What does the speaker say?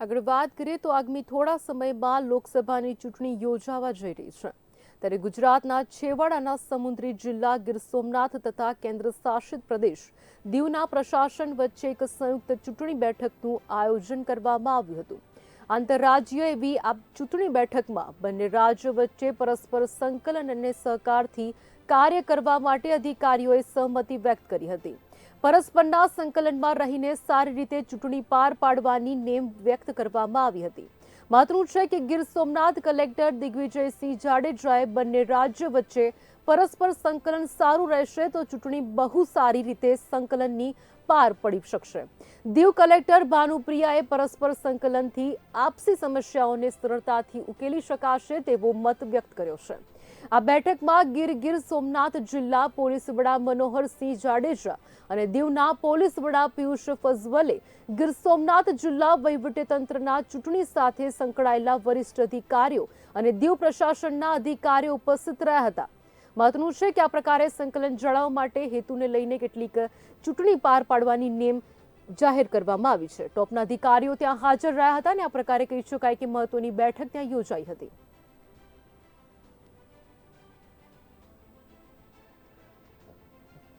આગળ વાત કરીએ તો આગામી થોડા સમયમાં લોકસભાની ચૂંટણી યોજાવા જઈ રહી છે. ત્યારે ગુજરાતના છેવાડાના સમુદ્રી જિલ્લા ગીર સોમનાથ તથા કેન્દ્ર શાસિત પ્રદેશ દીવના પ્રશાસન વચ્ચે એક સંયુક્ત ચૂંટણી બેઠકનું આયોજન કરવામાં આવ્યું હતું. આંતરરાજ્ય એવી આ ચૂંટણી બેઠકમાં બંને રાજ્યો વચ્ચે પરસ્પર સંકલન અને સહકારથી કાર્ય કરવા માટે અધિકારીઓએ સહમતિ વ્યક્ત કરી હતી. પરસ્પરના સંકલનમાં રહીને સારી રીતે ચૂંટણી પાર પાડવાની નેમ વ્યક્ત કરવામાં આવી હતી. મહત્વનું છે કે ગીર સોમનાથ કલેક્ટર દિગ્વિજયસિંહ જાડેજાએ બંને રાજ્ય વચ્ચે પરસ્પર સંકલન સારું રહેશે તો ચૂંટણી બહુ સારી રીતે સંકલનની પાર પડી શકશે. દીવ કલેક્ટર ભાનુપ્રિયાએ પરસ્પર સંકલનથી આપસી સમસ્યાઓને સરળતાથી ઉકેલી શકાશે તેવો મત વ્યક્ત કર્યો છે. આ બેઠકમાં ગીર ગીર સોમનાથ જિલ્લા પોલીસ વડા મનોહરસિંહ જાડેજા અને દીવના પોલીસ વડા પિયુષ ફઝવલે ગીર સોમનાથ જિલ્લા વહીવટીતંત્રના ચૂંટણી સાથે સંકળાયેલા વરિષ્ઠ અધિકારીઓ અને દીવ પ્રશાસનના અધિકારીઓ ઉપસ્થિત રહ્યા હતા. મહત્વનું છે કે આ પ્રકારે સંકલન જાળવવા માટે હેતુને લઈને કેટલીક ચૂંટણી પાર પાડવાની નેમ જાહેર કરવામાં આવી છે. ટોપના અધિકારીઓ ત્યાં હાજર રહ્યા હતા અને આ પ્રકારે કહી શકાય કે મહત્વની બેઠક ત્યાં યોજાઈ હતી.